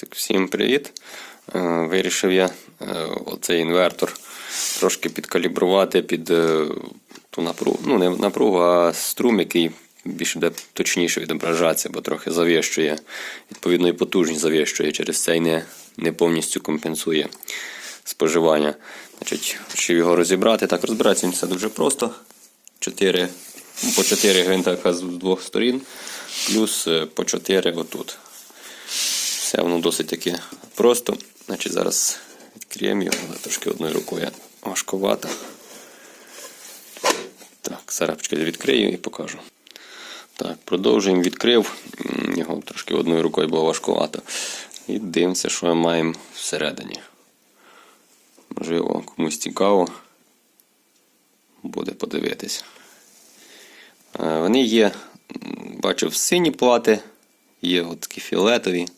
Так, всім привіт. Е, Вирішив я е, оцей інвертор трошки підкалібрувати під е, ту напругу. Ну, не напругу, а струм, який більше буде точніше відображатися, бо трохи завищує. Відповідно, і потужність завищує, через це й не, не повністю компенсує споживання. Значить, щоб його розібрати, так розбирається він все дуже просто. 4, ну, по 4 гвинтика з двох сторін, плюс по 4 отут. Все воно досить таки просто. Значить, зараз відкриємо його, але трошки одною рукою важковато. Так, зараз відкрию і покажу. Так, продовжуємо, відкрив. Його трошки одною рукою було важкувато. І дивимося, що ми маємо всередині. Можливо, комусь цікаво буде подивитись. Е, Вони є, м, бачив, сині плати, є от такі фіолетові.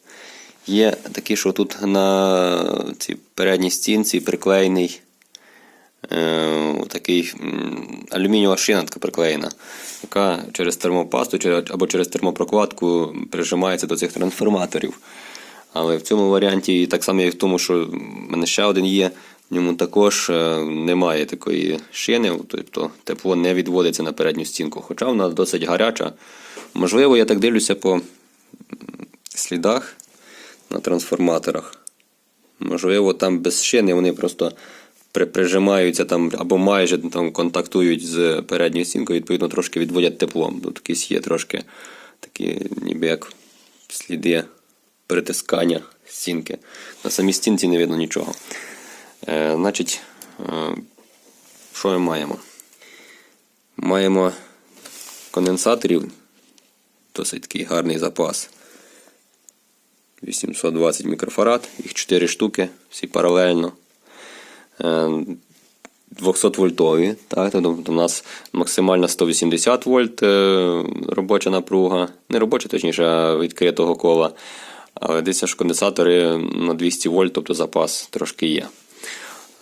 Є такі, що тут на цій передній стінці приклеєний е, такий алюмінієва шина така приклеєна, яка через термопасту або через термопрокладку прижимається до цих трансформаторів. Але в цьому варіанті, так само як в тому, що в мене ще один є, в ньому також е, немає такої шини, тобто тепло не відводиться на передню стінку, хоча вона досить гаряча. Можливо, я так дивлюся по слідах на трансформаторах. Можливо, там без шини вони просто при- прижимаються там або майже там контактують з передньою стінкою, відповідно, трошки відводять теплом. Тут якісь є трошки такі, ніби як сліди притискання стінки. На самій стінці не видно нічого. Е, значить, е, що ми маємо? Маємо конденсаторів, досить такий гарний запас. 820 мікрофарад, їх 4 штуки, всі паралельно. Е, 200 вольтові. Так, тобто у нас максимально 180 вольт е, робоча напруга. Не робоча, точніше, відкритого кола. Але десь ж конденсатори на 200 вольт, тобто запас трошки є.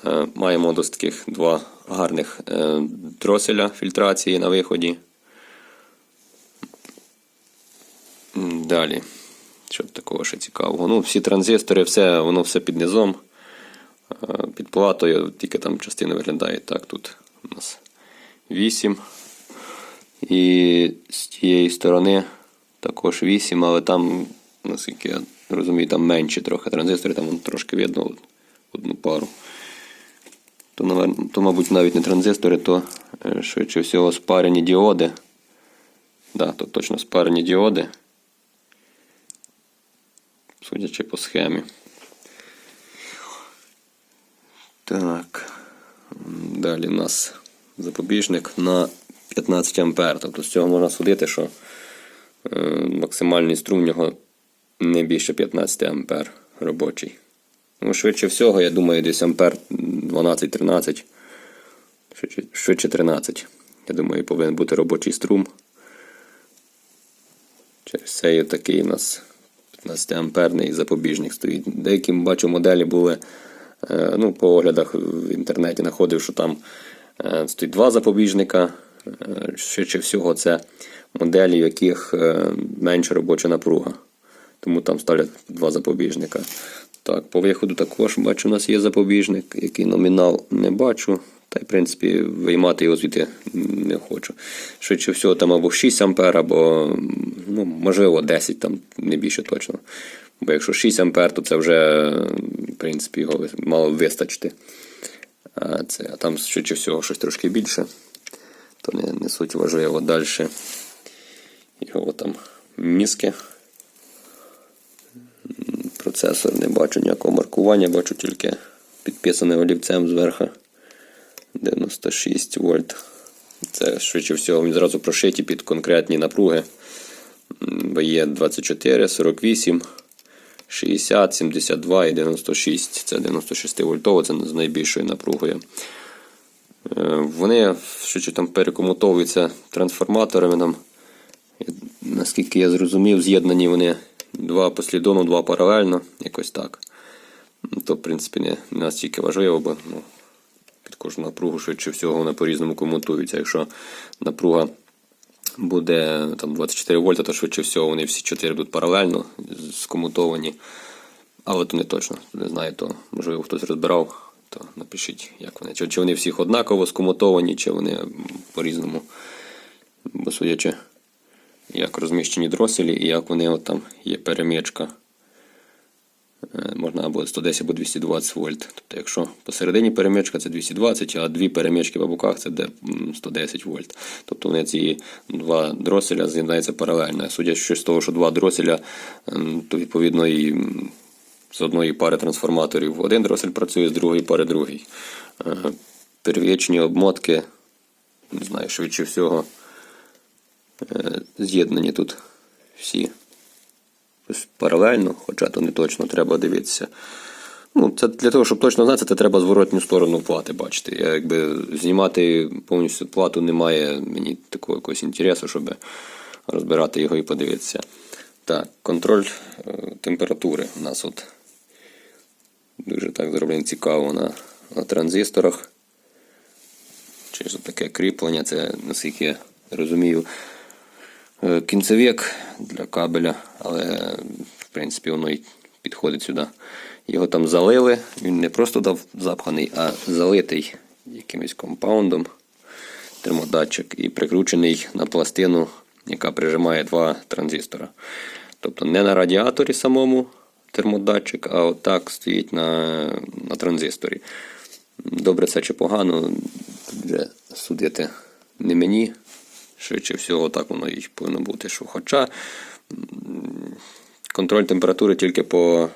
Е, Маємо досить таких два гарних е, дроселя фільтрації на виході. Далі. Що такого ще цікавого? Ну, всі транзистори, все, воно все під низом. Е, Під платою, тільки там частина виглядає так. Тут у нас 8. І з тієї сторони також 8, але там, наскільки я розумію, там менші трохи транзистори, там воно трошки видно одну пару. То, то, мабуть, навіть не транзистори, то е, швидше всього спарені діоди. Да, то точно спарені діоди. Судячи по схемі. Так. Далі у нас запобіжник на 15 ампер. Тобто з цього можна судити, що е, максимальний струм в нього не більше 15 ампер робочий. Ну, швидше всього, я думаю, десь ампер 12-13. Швидше, швидше 13. Я думаю, повинен бути робочий струм. Через це і такий у нас 15 амперний запобіжник стоїть. Деякі бачу моделі були. е, Ну, по оглядах в інтернеті знаходив, що там е, стоїть два запобіжника. Швидше всього, це моделі, в яких е, менша робоча напруга. Тому там ставлять два запобіжника. Так, по виходу також бачу, у нас є запобіжник, який номінал не бачу. Та в принципі, виймати його звідти не хочу. Швидше всього, там або 6 ампер, або ну, можливо 10, там не більше точно. Бо якщо 6 ампер, то це вже, в принципі, його мало вистачити. А, це, а там швидше всього щось трошки більше, то не, не суть важливо. Далі його там мізки. Процесор не бачу ніякого маркування, бачу тільки підписане олівцем зверху 96 вольт. Це швидше всього він зразу прошиті під конкретні напруги. Бо є 24, 48, 60, 72 і 96. Це 96 вольтово, це з найбільшою напругою. Е, Вони швидше там перекомутовуються трансформаторами. Там, наскільки я зрозумів, з'єднані вони два послідовно, два паралельно, якось так. Ну, То, в принципі, не, настільки важливо, бо ну, під кожну напругу швидше всього вона по-різному комутується. Якщо напруга буде там 24 вольта, то швидше всього вони всі чотири будуть паралельно скомутовані. Але то не точно. Не знаю, то можливо хтось розбирав, то напишіть, як вони. Чи, вони всіх однаково скомутовані, чи вони по-різному. Бо судячи, як розміщені дроселі і як вони от там є перемічка. Е, Можна або 110, або 220 вольт. Тобто, якщо посередині перемичка це 220, а дві перемички по боках це 110 вольт. Тобто вони ці два дроселя з'єднаються паралельно. Судячи з того, що два дроселя, то відповідно і з одної пари трансформаторів один дросель працює, з другої пари другий. Е, Первічні обмотки, не знаю, швидше всього, е, з'єднані тут всі паралельно, хоча то не точно треба дивитися. Ну, це для того, щоб точно знати, це треба зворотню сторону плати бачити. Я якби знімати повністю плату немає мені такого якогось інтересу, щоб розбирати його і подивитися. Так, контроль е, температури у нас от дуже так зроблено цікаво на, на транзисторах. Через таке кріплення, це наскільки я розумію, кінцевік для кабеля, але в принципі воно і підходить сюди. Його там залили, він не просто дав запханий, а залитий якимось компаундом термодатчик і прикручений на пластину, яка прижимає два транзистора. Тобто не на радіаторі самому термодатчик, а отак стоїть на, на транзисторі. Добре це чи погано, вже судити не мені. Швидше всього, так воно і повинно бути. Що хоча контроль температури тільки по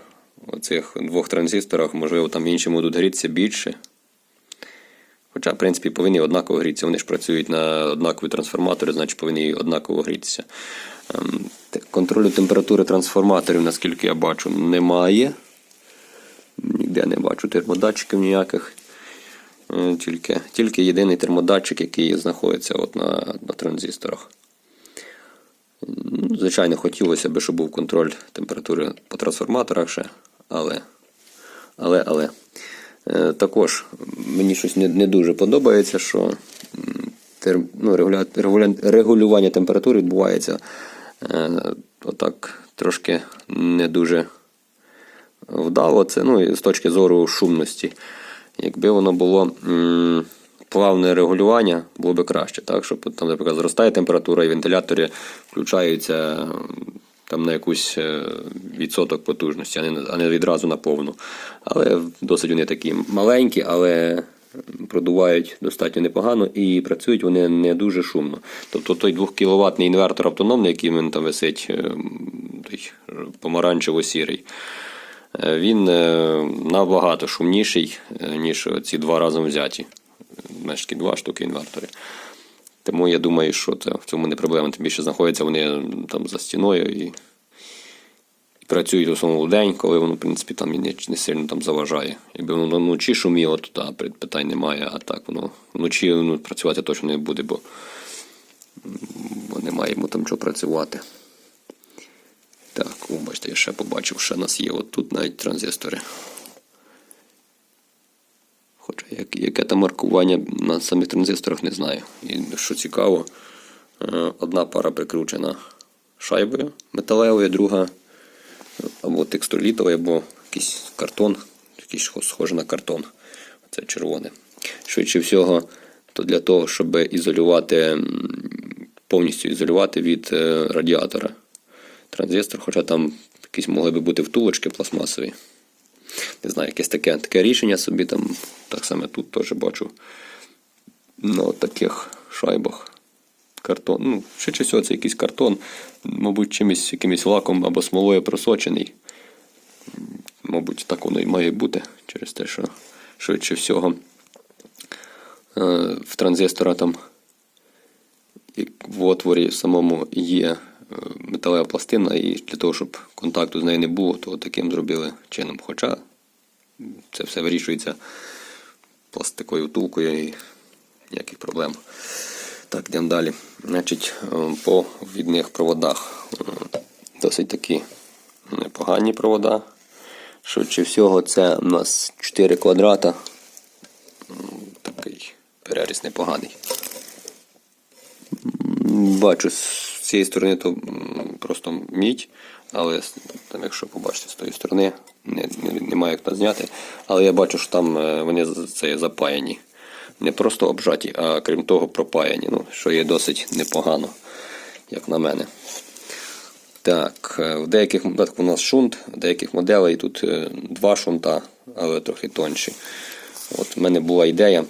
цих двох транзисторах, можливо, там інші будуть грітися більше. Хоча, в принципі, повинні однаково грітися. Вони ж працюють на однакові трансформатори, значить повинні однаково грітися. Ем, Контролю температури трансформаторів, наскільки я бачу, немає. Ніде не бачу термодатчиків ніяких. Е, Тільки, тільки єдиний термодатчик, який знаходиться от на, на транзисторах. Ну, Звичайно, хотілося б, щоб був контроль температури по трансформаторах ще, але. Але, але. Е, також мені щось не, не дуже подобається, що м, тер, ну, регуля, регуля, регулювання температури відбувається е, отак трошки не дуже вдало. Це ну, з точки зору шумності. Якби воно було м, плавне регулювання, було б краще. Так? Щоб там, наприклад, зростає температура і вентилятори включаються там, на якусь е, відсоток потужності, а не, а не відразу на повну. Але досить вони такі маленькі, але продувають достатньо непогано і працюють вони не дуже шумно. Тобто той 2 кВт інвертор автономний, який в мене там висить, е, той помаранчево-сірий. Він е, набагато шумніший, е, ніж ці два разом взяті. Такі два штуки інвертори. Тому я думаю, що це, в цьому не проблема. Тим більше знаходяться вони там за стіною і, і працюють основному в день, коли воно, в принципі, там не, не сильно там заважає. Якби воно вночі шуміло, то та, питань немає, а так воно вночі ну, працювати точно не буде, бо, бо немає йому там чого працювати. О, бачите, я ще побачив, що у нас є от тут навіть транзистори. Хоча як, яке там маркування на самих транзисторах не знаю. І що цікаво, е, одна пара прикручена шайбою металевою, друга або текстолітовою, або якийсь картон, якийсь схо- схожий на картон. Це червоне. Швидше всього, то для того, щоб ізолювати, повністю ізолювати від е, радіатора транзистор, хоча там якісь могли би бути втулочки пластмасові. Не знаю, якесь таке, таке рішення собі там, так само тут теж бачу на таких шайбах. Картон. Ну, швидше всього, це якийсь картон, мабуть, чимось якимось лаком або смолою просочений. Мабуть, так воно і має бути через те, що швидше всього е, в транзистора там в отворі самому є е, металева пластина, і для того, щоб контакту з нею не було, то таким зробили чином. Хоча це все вирішується пластиковою втулкою і ніяких проблем. Так, йдемо далі. Значить, е, по відних проводах е, досить такі непогані провода. Швидше всього, це у нас 4 квадрата. Такий переріз непоганий. Бачу, з цієї сторони то просто мідь, Але там, якщо побачите з тої сторони, не, не, немає як то зняти. Але я бачу, що там е, вони це запаяні. Не просто обжаті, а крім того, пропаяні. Ну, що є досить непогано, як на мене. Так, е, в деяких моделях у нас шунт, в деяких моделей тут е, два шунта, але трохи тонші. От в мене була ідея,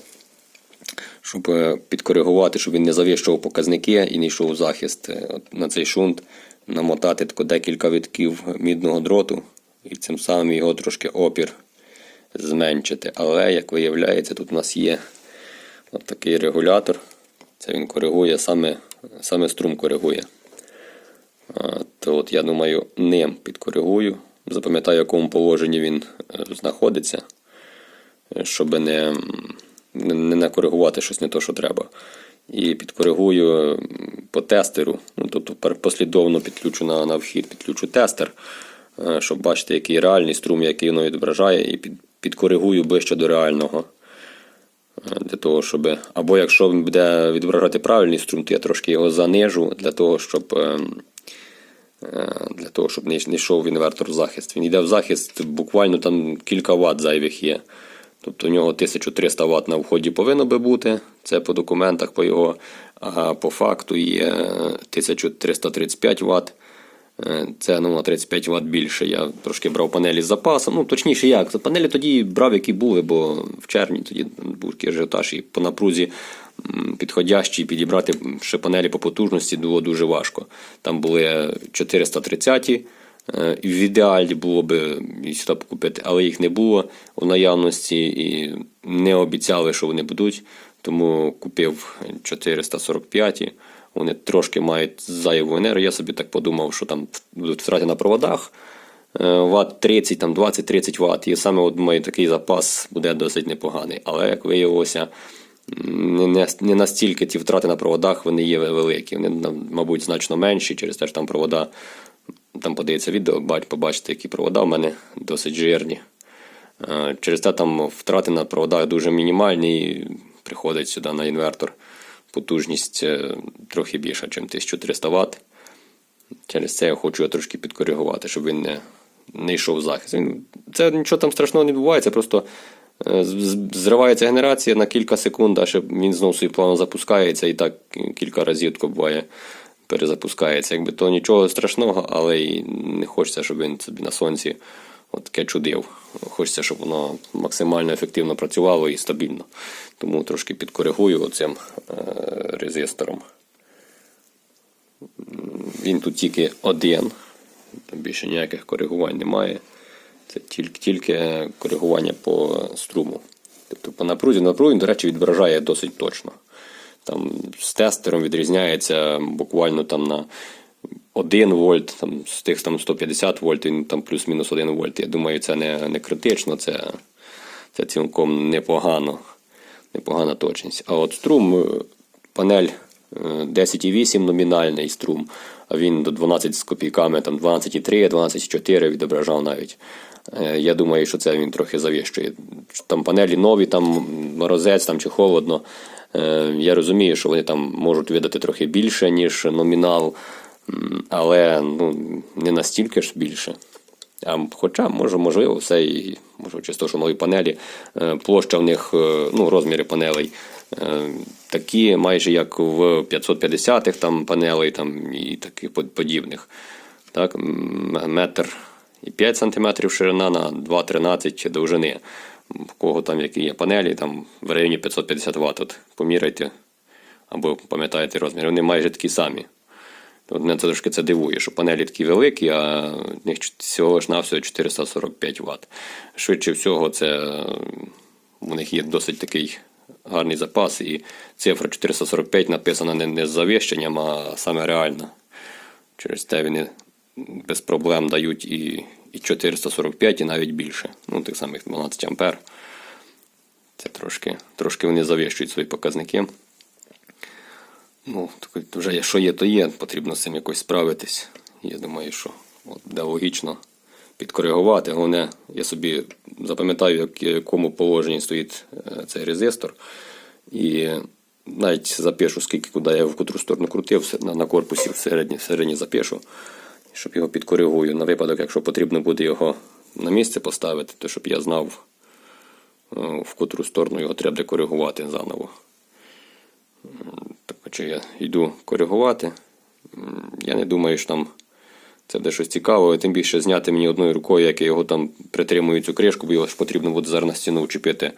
щоб е, підкоригувати, щоб він не завищував показники і не йшов у захист. Е, От на цей шунт намотати тако декілька витків мідного дроту і цим самим його трошки опір зменшити. Але, як виявляється, тут у нас є от такий регулятор. Це він коригує саме, саме струм коригує. То от я думаю, ним підкоригую. Запам'ятаю, в якому положенні він е, знаходиться, щоб не, не, накоригувати щось не то, що треба. І підкоригую по тестеру. Ну, тобто послідовно підключу на, на вхід, підключу тестер, е, щоб бачити, який реальний струм, який воно відображає, і під, підкоригую ближче до реального. Е, Для того, щоб. Або якщо буде відображати правильний струм, то я трошки його занижу для того, щоб. е, Для того, щоб не йшов інвертор в захист. Він йде в захист, буквально там кілька Вт зайвих є. Тобто у нього 1300 Вт на вході повинно би бути. Це по документах по його. А по факту є 1335 Вт. Е, Це ну, на 35 Вт більше. Я трошки брав панелі з запасом. Ну, точніше, як? Панелі тоді брав, які були, бо в червні тоді був ажіотаж, і по напрузі підходящі підібрати ще панелі по потужності було дуже важко. Там були 430 е, в ідеалі було і сюди купити, але їх не було в наявності і не обіцяли, що вони будуть. Тому купив 445. Вони трошки мають зайву енергію. Я собі так подумав, що там будуть втрати на проводах. Е, Ват 30, там 20-30 Вт. І саме от думаю, такий запас буде досить непоганий. Але як виявилося, не настільки ті втрати на проводах вони є великі. Вони, мабуть, значно менші, через те, що там провода, там подається відео, побачите, які провода в мене досить жирні. Е, Через те там втрати на проводах дуже мінімальні, і приходить сюди на інвертор потужність е, трохи більша, ніж 1300 Вт. Через це я хочу його трошки підкоригувати, щоб він не, не йшов захист. Це нічого там страшного не відбувається, просто е, зривається генерація на кілька секунд, а ще він знову собі плавно запускається і так кілька разів буває перезапускається. Якби то нічого страшного, але і не хочеться, щоб він собі на сонці от таке чудив. Хочеться, щоб воно максимально ефективно працювало і стабільно. Тому трошки підкоригую оцим е, резистором. Він тут тільки один, більше ніяких коригувань немає. Це тільки, тільки коригування по струму. Тобто по напрузі напрузі, до речі, відображає досить точно. Там з тестером відрізняється буквально там на 1 вольт, там, з тих там 150 вольт, він там плюс-мінус 1 вольт. Я думаю, це не, не критично, це, це цілком непогано, непогана точність. А от струм, е, панель е, 10,8 номінальний струм, а він до 12 з копійками, там 12,3, 12,4 відображав навіть. Е, Я думаю, що це він трохи завищує. Там панелі нові, там морозець там, чи холодно. Е, Я розумію, що вони там можуть видати трохи більше, ніж номінал, але ну, не настільки ж більше. А, хоча, може, можливо, все і може, чисто, що нові панелі. Е, Площа в них, е, ну, розміри панелей такі, майже як в 550-х там панелей там, і таких подібних. Так, метр і 5 см ширина на 2,13 довжини. В кого там які є панелі, там в районі 550 Вт. От поміряйте або пам'ятаєте розмір. Вони майже такі самі. От мене це трошки це дивує, що панелі такі великі, а в них всього ж навсього 445 Вт. Швидше всього, це у них є досить такий гарний запас, і цифра 445 написана не, не з завищенням, а саме реально. Через те вони без проблем дають і, і 445, і навіть більше. Ну, само, як 12 ампер. Це трошки, трошки вони завищують свої показники. Ну, вже що є, то є, потрібно з цим якось справитись. Я думаю, що от, буде логічно підкоригувати. Головне, я собі запам'ятаю, в якому положенні стоїть е, цей резистор. І навіть запишу, скільки куди я в котру сторону крутив, на корпусі всередині, всередині запишу. Щоб його підкоригую на випадок, якщо потрібно буде його на місце поставити, то щоб я знав, е, в котру сторону його треба коригувати заново. Так, чи я йду коригувати. Я не думаю, що там це буде щось цікаве, тим більше зняти мені одною рукою, як я його там притримую цю кришку, бо його ж потрібно буде зараз на стіну вчепити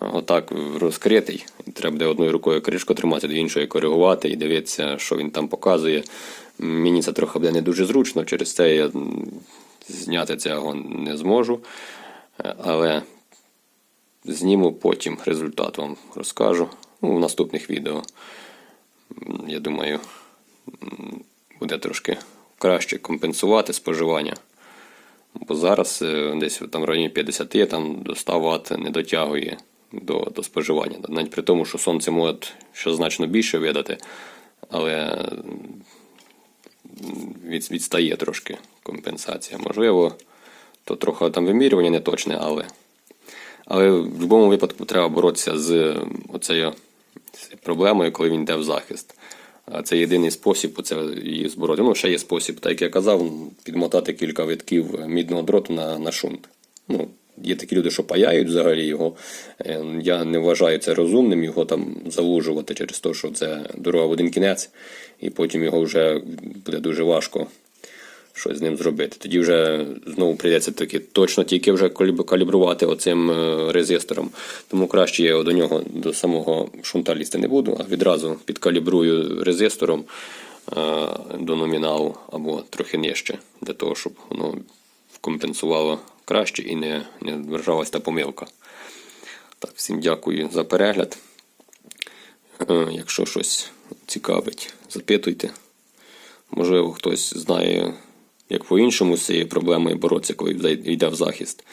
отак розкритий. Треба буде одною рукою кришку тримати, до іншої коригувати і дивитися, що він там показує. Мені це трохи буде не дуже зручно, через це я зняти цього не зможу. Але зніму потім результат вам розкажу ну, в наступних відео. Я думаю, буде трошки краще компенсувати споживання. Бо зараз е, десь там в районі 50 там до 100 Вт не дотягує до, до споживання. Навіть при тому, що сонце може ще значно більше видати, але від, відстає трошки компенсація. Можливо, то трохи там вимірювання не точне, але. Але в будь-якому випадку треба боротися з оцею проблемою, коли він йде в захист. Це єдиний спосіб це її збороти. Ну, ще є спосіб, так як я казав, підмотати кілька витків мідного дроту на, на шунт. Ну, є такі люди, що паяють взагалі його. Е, Я не вважаю це розумним, його там залужувати через те, що це дорога в один кінець, і потім його вже буде дуже важко щось з ним зробити. Тоді вже знову прийдеться таки точно тільки вже калібрувати оцим е, резистором. Тому краще я до нього до самого шунта лізти не буду, а відразу підкалібрую резистором е, до номіналу або трохи нижче, для того, щоб воно компенсувало краще і не, не вражалась та помилка. Так, всім дякую за перегляд. Е, Якщо щось цікавить, запитуйте. Можливо, хтось знає, як по-іншому з цією проблемою боротися, коли йде- в захист.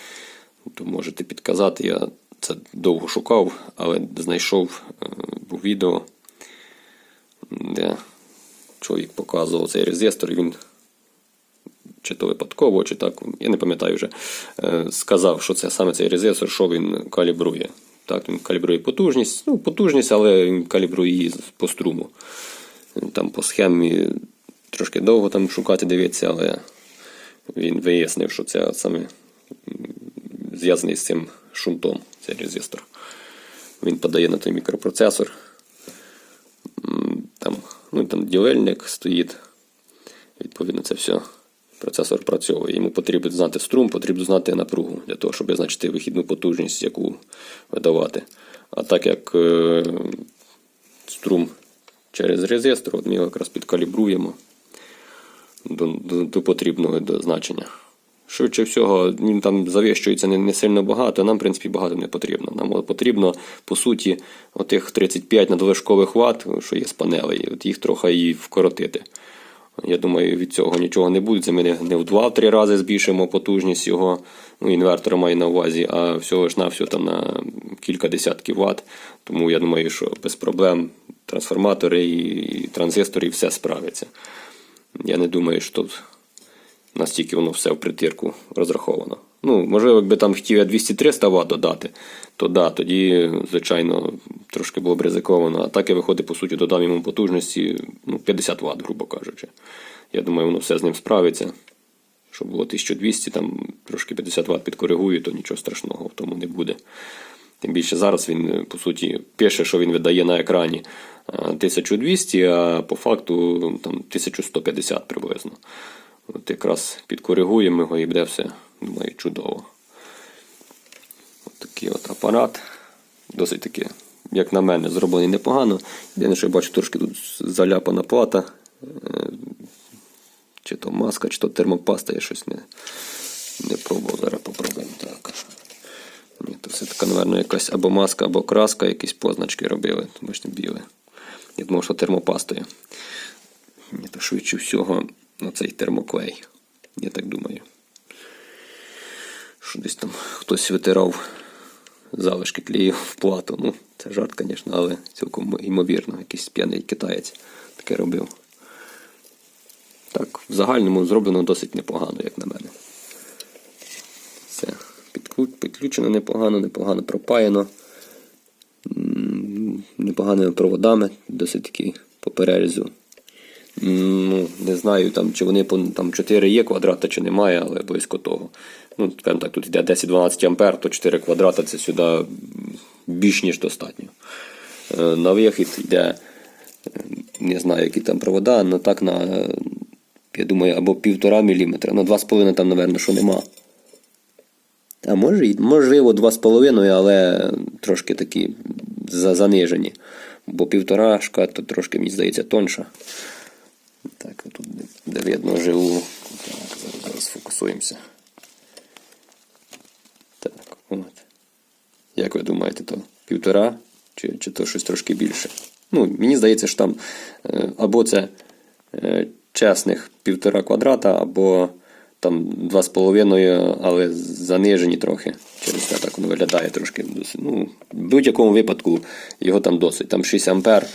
То можете підказати. Я це довго шукав, але знайшов е, відео, де чоловік показував цей резистор, він чи то випадково, чи так, я не пам'ятаю вже, е, сказав, що це саме цей резистор, що він калібрує. Так, він калібрує потужність, ну, потужність, але він калібрує її по струму. Там по схемі трошки довго там шукати дивитися, але він вияснив, що це саме зв'язаний з цим шунтом, цей резистор. Він подає на той мікропроцесор. Там, ну, там ділельник стоїть. Відповідно, це все. Процесор працьовує. Йому потрібно знати струм, потрібно знати напругу для того, щоб визначити вихідну потужність, яку видавати. А так як е, струм через резистор, от ми його якраз підкалібруємо до, до, до потрібного до значення. Швидше всього, він там завищується не, не сильно багато, нам, в принципі, багато не потрібно. Нам потрібно, по суті, отих 35 надлишкових ватт, що є з панелей, от їх трохи і вкоротити. Я думаю, від цього нічого не буде. Це ми не, в 2-3 рази збільшимо потужність його ну, інвертора маю на увазі, а всього ж на всього там на кілька десятків ватт. Тому я думаю, що без проблем трансформатори і, і транзистори все справиться. Я не думаю, що тут настільки воно все в притирку розраховано. Ну, можливо, якби там хотів я 200-300 Вт додати, то да, тоді, звичайно, трошки було б ризиковано. А так я виходить, по суті, додам йому потужності ну, 50 Вт, грубо кажучи. Я думаю, воно все з ним справиться. Щоб було 1200, там трошки 50 Вт підкоригую, то нічого страшного в тому не буде. Тим більше зараз він, по суті, пише, що він видає на екрані е, 1200, а по факту там 1150 приблизно. От якраз підкоригуємо його і буде все, думаю, чудово. От такий от апарат. Досить таки, як на мене, зроблений непогано. Єдине, що я бачу, трошки тут заляпана плата. Е, Чи то маска, чи то термопаста, я щось не, не пробував. Зараз попробуємо так. Ні, то все така, напевно, якась або маска, або краска, якісь позначки робили. Бачите, біле. Я думав, що термопастою. Ні, то швидше всього оцей термоклей. Я так думаю. Що десь там хтось витирав залишки клею в плату. Ну, це жарт, звісно, але цілком ймовірно, якийсь п'яний китаєць таке робив. Так, в загальному зроблено досить непогано, як на мене. Все. Підключено непогано, непогано пропаяно. Непоганими проводами, досить таки по перерізу Ну, не знаю, там, чи вони там 4 є квадрата, чи немає, але близько того. Ну, так, тут йде 10-12 ампер, то 4 квадрата це сюди більш ніж достатньо. Е, На вихід йде, е, не знаю, які там провода, але так на, е, я думаю, або півтора міліметра. На 2,5 там, напевно, що нема. А може, можливо, 2,5, але трошки такі занижені. Бо півторашка, то трошки, мені здається, тонша. Так, тут де, живу. Так, зараз, зараз фокусуємося. Так, от. Як ви думаєте, то півтора чи, чи то щось трошки більше? Ну, мені здається, що там е, або це е, чесних півтора квадрата, або там два з половиною, але занижені трохи. Через те так воно виглядає трошки. Ну, в будь-якому випадку його там досить. Там 6 ампер,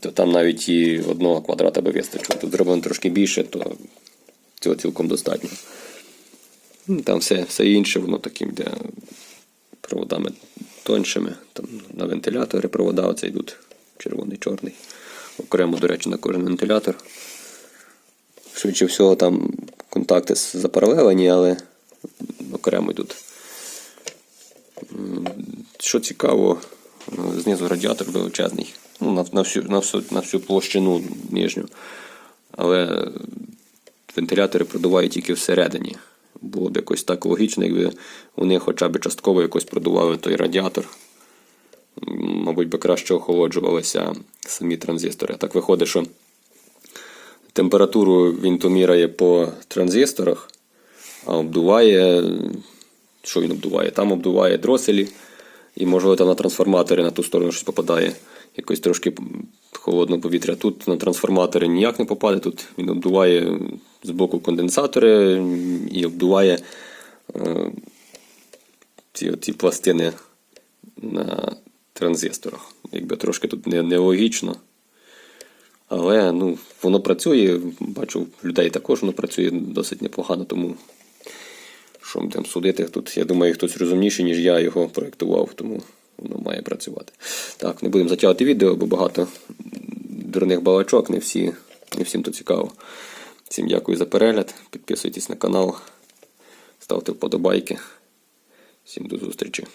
то там навіть і одного квадрата би вистачило. Тут зроблено трошки більше, то цього цілком достатньо. Ну, Там все, все інше, воно таким йде проводами тоншими. Там на вентилятори провода оце йдуть червоний, чорний. Окремо, до речі, на кожен вентилятор. Швидше всього, там контакти запаралелені, але окремо йдуть. Що цікаво, е, знизу радіатор величезний. Ну, на, на, всю, на, всю, на всю площину нижню. Але вентилятори продувають тільки всередині. Було б якось так логічно, якби вони хоча б частково якось продували той радіатор. Мабуть, би краще охолоджувалися самі транзистори. Так виходить, що температуру він то міряє по транзисторах, а обдуває. Що він обдуває? Там обдуває дроселі, і, можливо, там на трансформатори на ту сторону щось попадає. Якось трошки холодного повітря. Тут на трансформатори ніяк не попаде. Тут він обдуває з боку конденсатори і обдуває е, ці, ці пластини на транзисторах. Якби трошки тут не- нелогічно. Але ну, воно працює. Бачу, людей також воно працює досить непогано, тому що там судити. Тут, я думаю, хтось розумніший, ніж я його проєктував, тому воно має працювати. Так, не будемо затягувати відео, бо багато дурних балачок, не, всі, не всім то цікаво. Всім дякую за перегляд. Підписуйтесь на канал, ставте вподобайки. Всім до зустрічі.